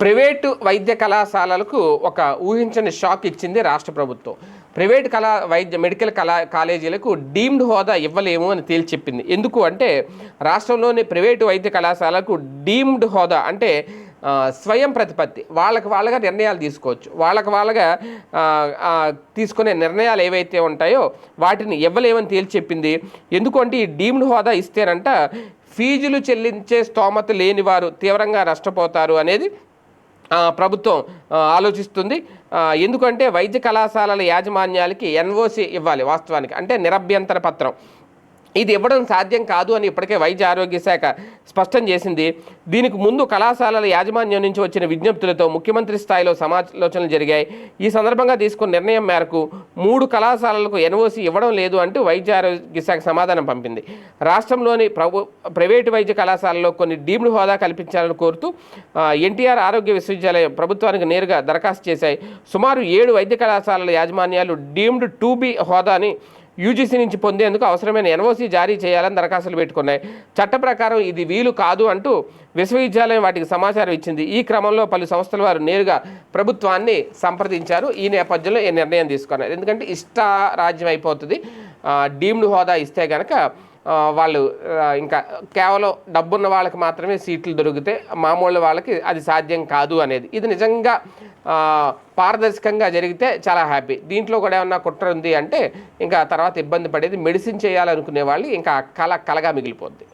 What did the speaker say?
Private వైద్య కళాశాలలకు ఒక ఊహించని షాక్ ఇచ్చింది రాష్ట్ర ప్రభుత్వం. ప్రైవేట్ కళా వైద్య మెడికల్ కళా కాలేజీలకు డీమ్డ్ హోదా ఇవ్వలేము అని తేల్చి చెప్పింది ఎందుకు అంటే రాష్ట్రంలోని ప్రైవేటు వైద్య కళాశాలకు డీమ్డ్ హోదా అంటే స్వయం ప్రతిపత్తి. వాళ్ళకి వాళ్ళగా నిర్ణయాలు తీసుకోవచ్చు. వాళ్ళకి వాళ్ళగా తీసుకునే నిర్ణయాలు ఏవైతే ఉంటాయో వాటిని ఇవ్వలేమని తేల్చి చెప్పింది ఎందుకంటే ఈ డీమ్డ్ హోదా ఇస్తేనంట ఫీజులు చెల్లించే స్తోమత లేని వారు తీవ్రంగా నష్టపోతారు అనేది ప్రభుత్వం ఆలోచిస్తుంది. ఎందుకంటే వైద్య కళాశాలల యాజమాన్యాలకి ఎన్ఓసి ఇవ్వాలి వాస్తవానికి. అంటే నిరభ్యంతర పత్రం. ఇది ఇవ్వడం సాధ్యం కాదు అని ఇప్పటికే వైద్య ఆరోగ్య శాఖ స్పష్టం చేసింది. దీనికి ముందు కళాశాలల యాజమాన్యం నుంచి వచ్చిన విజ్ఞప్తులతో ముఖ్యమంత్రి స్థాయిలో సమాలోచనలు జరిగాయి. ఈ సందర్భంగా తీసుకున్న నిర్ణయం మేరకు మూడు కళాశాలలకు ఎన్ఓసి ఇవ్వడం లేదు అంటూ వైద్య ఆరోగ్య శాఖ సమాధానం పంపింది. రాష్ట్రంలోని ప్రభు ప్రైవేటు వైద్య కళాశాలలో కొన్ని డీమ్డ్ హోదా కల్పించాలని కోరుతూ ఎన్టీఆర్ ఆరోగ్య విశ్వవిద్యాలయం ప్రభుత్వానికి నేరుగా దరఖాస్తు చేశాయి. సుమారు ఏడు వైద్య కళాశాలల యాజమాన్యాలు డీమ్డ్ టూ బి హోదాని యూజీసీ నుంచి పొందేందుకు అవసరమైన ఎన్ఓసి జారీ చేయాలని దరఖాస్తులు పెట్టుకున్నాయి. చట్ట ప్రకారం ఇది వీలు కాదు అంటూ విశ్వవిద్యాలయం వాటికి సమాచారం ఇచ్చింది. ఈ క్రమంలో పలు సంస్థల వారు నేరుగా ప్రభుత్వాన్ని సంప్రదించారు. ఈ నేపథ్యంలో ఈ నిర్ణయం తీసుకున్నారు? ఎందుకంటే ఇష్ట రాజ్యం అయిపోతుంది డీమ్డ్ హోదా ఇస్తే కనుక వాళ్ళు ఇంకా కేవలం డబ్బున్న వాళ్ళకి మాత్రమే సీట్లు దొరికితే మామూలు వాళ్ళకి అది సాధ్యం కాదు అనేది. ఇది నిజంగా పారదర్శకంగా జరిగితే చాలా హ్యాపీ. దీంట్లో కూడా ఏమన్నా కుట్ర ఉంది అంటే ఇంకా తర్వాత ఇబ్బంది పడేది మెడిసిన్ చేయాలనుకునే వాళ్ళు ఇంకా కళ కలగా మిగిలిపోద్ది.